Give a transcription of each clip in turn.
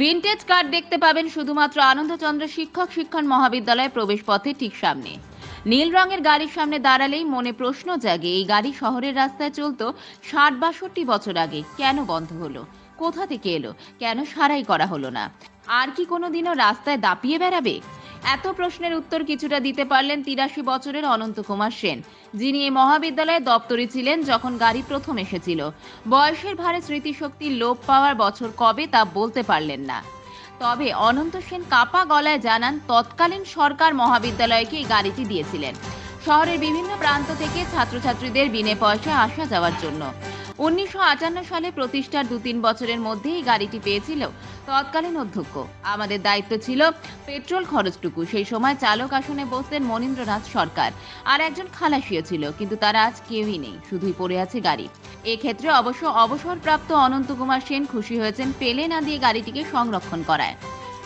Vintage card দেখতে পাবেন শুধুমাত্র আনন্দচন্দ্র শিক্ষক শিক্ষণ মহাবিদ্যালয় প্রবেশপথে ঠিক সামনে। নীল রঙের গাড়ির সামনে দাঁড়ালেই মনে প্রশ্ন জাগে, এই গাড়ি শহরের রাস্তায় চলত ষাট বাষট্টি বছর আগে। কেন বন্ধ হলো? কোথা থেকে এলো? কেন সারাই করা হলো না? আর কি কোনোদিনও রাস্তায় দাপিয়ে বেড়াবে? এত প্রশ্নের উত্তর কিছুটা দিতে পারলেন তিরাশি বছরের অনন্ত কুমার সেন, যিনি এই মহাবিদ্যালয়ে দপ্তরি ছিলেন যখন গাড়ি প্রথম এসেছিল। বয়সের ভারে স্মৃতিশক্তি লোপ পাওয়ার বছর কবে তা বলতে পারলেন না। তবে অনন্ত সেন কাপা গলায় জানান, তৎকালীন সরকার মহাবিদ্যালয়কে এই গাড়িটি দিয়েছিলেন। শহরের বিভিন্ন প্রান্ত থেকে ছাত্রছাত্রীদের বিনে পয়সায় আসা যাওয়ার জন্য। উনিশশো আটান্ন সালে প্রতিষ্ঠার দু তিন বছরের মধ্যেই গাড়িটি পেয়েছিল। তৎকালীন অধ্যক্ষ। আমাদের দায়িত্ব ছিল পেট্রোল খরচটুকু। সেই সময় চালক আসনে বসতেন মনীন্দ্রনাথ সরকার। আর একজন খালাসিও ছিল, কিন্তু তারা আজ কেউই নেই, শুধুই পড়ে আছে গাড়ি। এক্ষেত্রে অবশ্য অবসরপ্রাপ্ত অনন্ত কুমার সেন খুশি হয়েছেন পেলে না দিয়ে গাড়িটিকে সংরক্ষণ করায়।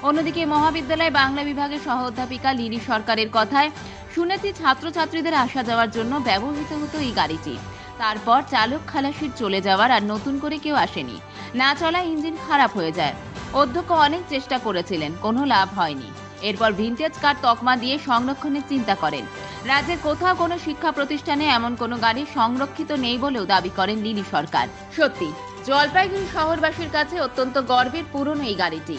অন্যদিকে মহাবিদ্যালয় বাংলা বিভাগের সহ অধ্যাপিকা লিলি সরকারের কথায়, শুনেছি ছাত্রছাত্রীদের আসা যাওয়ার জন্য ব্যবহৃত হতো এই গাড়িটি। তারপর চালক খালাসির চলে যাওয়ার আর নতুন করে কেউ আসেনি। না চলা ইঞ্জিন খারাপ হয়ে যায়। অধ্যক্ষ অনেক চেষ্টা করেছিলেন, কোনো লাভ হয়নি। এরপর ভিনটেজ কার তকমা দিয়ে সংরক্ষণের চিন্তা করেন। রাজ্যের কোথাও কোনো শিক্ষা প্রতিষ্ঠানে এমন কোনো গাড়ি সংরক্ষিত নেই বলেও দাবি করেন লিলি সরকার। সত্যি, জলপাইগুড়ি শহরবাসীর কাছে অত্যন্ত গর্বের পুরনো এই গাড়িটি।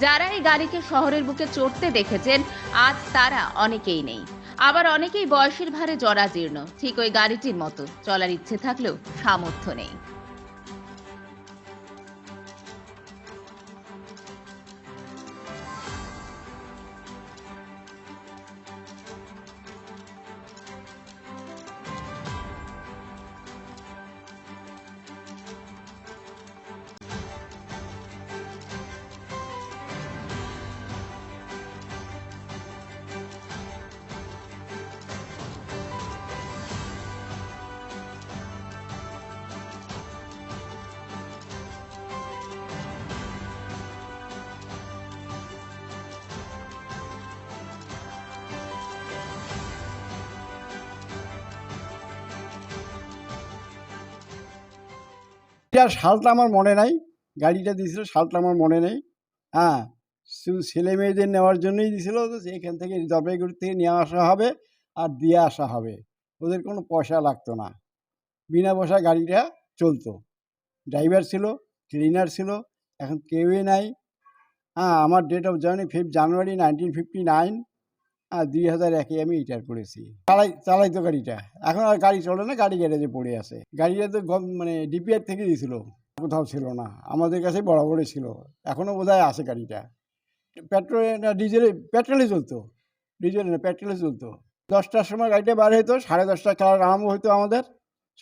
যারা এই গাড়িকে শহরের বুকে চড়তে দেখেছেন, আজ তারা অনেকেই নেই। আবার অনেকেই বয়সের ভারে জরাজীর্ণ, ঠিক ওই গাড়িটির মতো, চলার ইচ্ছে থাকলেও সামর্থ্য নেই। এটার সালটা আমার মনে নাই। গাড়িটা দিয়েছিল, সালটা আমার মনে নেই। হ্যাঁ শুধু ছেলে মেয়েদের নেওয়ার জন্যই দিয়েছিল, তো এখান থেকে জলপাইগুড়ি থেকে নিয়ে আসা হবে আর দিয়ে আসা হবে। ওদের কোনো পয়সা লাগতো না। বিনা পয়সায় গাড়িটা চলতো। ড্রাইভার ছিল, ক্লিনার ছিল, এখন কেউই নাই। হ্যাঁ আমার ডেট অফ জয়েন ফিফ জানুয়ারি নাইনটিন ফিফটি নাইন হ্যাঁ দুই হাজার একে আমি রিটায়ার করেছি। চালাই চালাই তো গাড়িটা। এখন আর গাড়ি চলে না, গাড়ি গ্যারেজে পড়ে আছে। গাড়িটা তো মানে ডিপিআর থেকে দিয়েছিল। কোথাও ছিল না। আমাদের কাছে বরাবরই ছিল। এখনও বোধহয় আছে গাড়িটা। পেট্রোল, না, ডিজেলে, পেট্রোলে চলতো। ডিজেল না, পেট্রোলে চলতো। দশটার সময় গাড়িটা বার হতো সাড়ে দশটা খেলার আরম্ভ হতো আমাদের।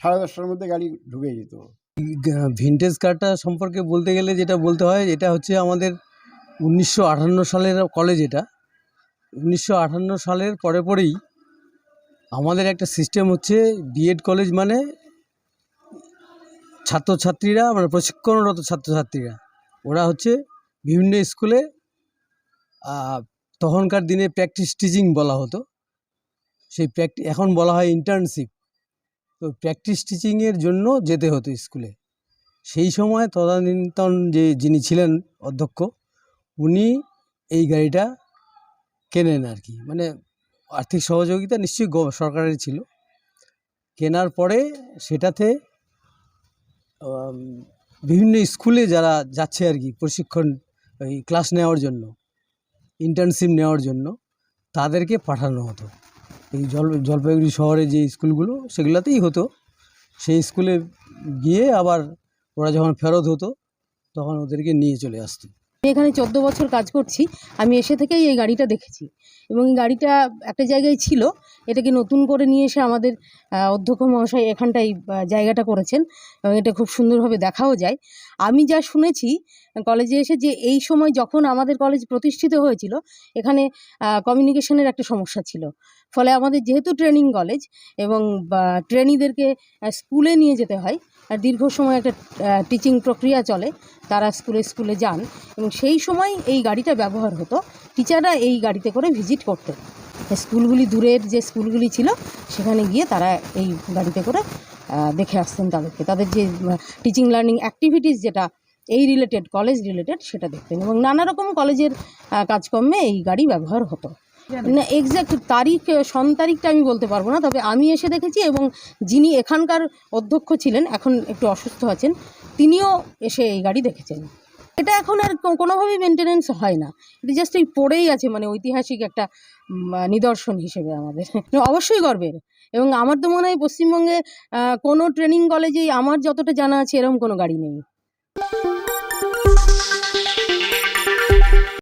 সাড়ে দশটার মধ্যে গাড়ি ঢুকে যেত। ভিনটেজ কারটা সম্পর্কে বলতে গেলে যেটা বলতে হয়, এটা হচ্ছে আমাদের উনিশশো আটান্ন সালের কলেজ এটা। উনিশশো আটান্ন সালের পরে পরেই আমাদের একটা সিস্টেম হচ্ছে বিএড কলেজ মানে ছাত্রছাত্রীরা মানে প্রশিক্ষণরত ছাত্রছাত্রীরা। ওরা হচ্ছে বিভিন্ন স্কুলে তখনকার দিনে প্র্যাকটিস টিচিং বলা হতো। সেই প্র্যাকটি এখন বলা হয় ইন্টার্নশিপ তো প্র্যাকটিস টিচিংয়ের জন্য যেতে হতো স্কুলে সেই সময় তদানীন্তন যে যিনি ছিলেন অধ্যক্ষ, উনি এই গাড়িটা কেনেন আর কি মানে আর্থিক সহযোগিতা নিশ্চয়ই সরকারের ছিল। কেনার পরে সেটাতে বিভিন্ন স্কুলে যারা যাচ্ছে আর কি প্রশিক্ষণ ওই ক্লাস নেওয়ার জন্য ইন্টার্নশিপ নেওয়ার জন্য, তাদেরকে পাঠানো হতো। এই জল, জলপাইগুড়ি শহরে যে স্কুলগুলো, সেগুলোতেই হতো। সেই স্কুলে গিয়ে আবার ওরা যখন ফেরত হতো, তখন ওদেরকে নিয়ে চলে আসতো। আমি এখানে চোদ্দ বছর কাজ করছি। আমি এসে থেকেই এই গাড়িটা দেখেছি। এবং এই গাড়িটা একটা জায়গায় ছিল। এটাকে নতুন করে নিয়ে এসে আমাদের অধ্যক্ষ মহাশয় এখানটাই জায়গাটা করেছেন। এবং এটা খুব সুন্দরভাবে দেখাও যায়। আমি যা শুনেছি, কলেজে এসে যে এই সময় যখন আমাদের কলেজ প্রতিষ্ঠিত হয়েছিল, এখানে কমিউনিকেশনের একটা সমস্যা ছিল। ফলে আমাদের যেহেতু ট্রেনিং কলেজ এবং ট্রেনিদেরকে স্কুলে নিয়ে যেতে হয়, আর দীর্ঘ সময় একটা টিচিং প্রক্রিয়া চলে, তারা স্কুলে স্কুলে যান। এবং সেই সময় এই গাড়িটা ব্যবহার হতো। টিচাররা এই গাড়িতে করে ভিজিট করতেন। স্কুলগুলি দূরের যে স্কুলগুলি ছিল সেখানে গিয়ে তারা এই গাড়িতে করে দেখে আসতেন তাদেরকে। তাদের যে টিচিং লার্নিং অ্যাক্টিভিটিস যেটা এই রিলেটেড কলেজ রিলেটেড সেটা দেখতেন এবং নানা রকম কলেজের কাজকর্মে এই গাড়ি ব্যবহার হতো। না এক্স্যাক্ট তারিখ সন তারিখটা আমি বলতে পারব না তবে আমি এসে দেখেছি এবং যিনি এখানকার অধ্যক্ষ ছিলেন এখন একটু অসুস্থ আছেন তিনিও এসে এই গাড়ি দেখেছেন। এটা এখন আর কোনোভাবেই মেনটেনেন্স হয় না। এটা জাস্ট ওই পড়েই আছে মানে ঐতিহাসিক একটা নিদর্শন হিসেবে আমাদের। অবশ্যই গর্বের। এবং আমার তো মনে হয় পশ্চিমবঙ্গে কোনো ট্রেনিং কলেজেই আমার যতটা জানা আছে এরকম কোনো গাড়ি নেই।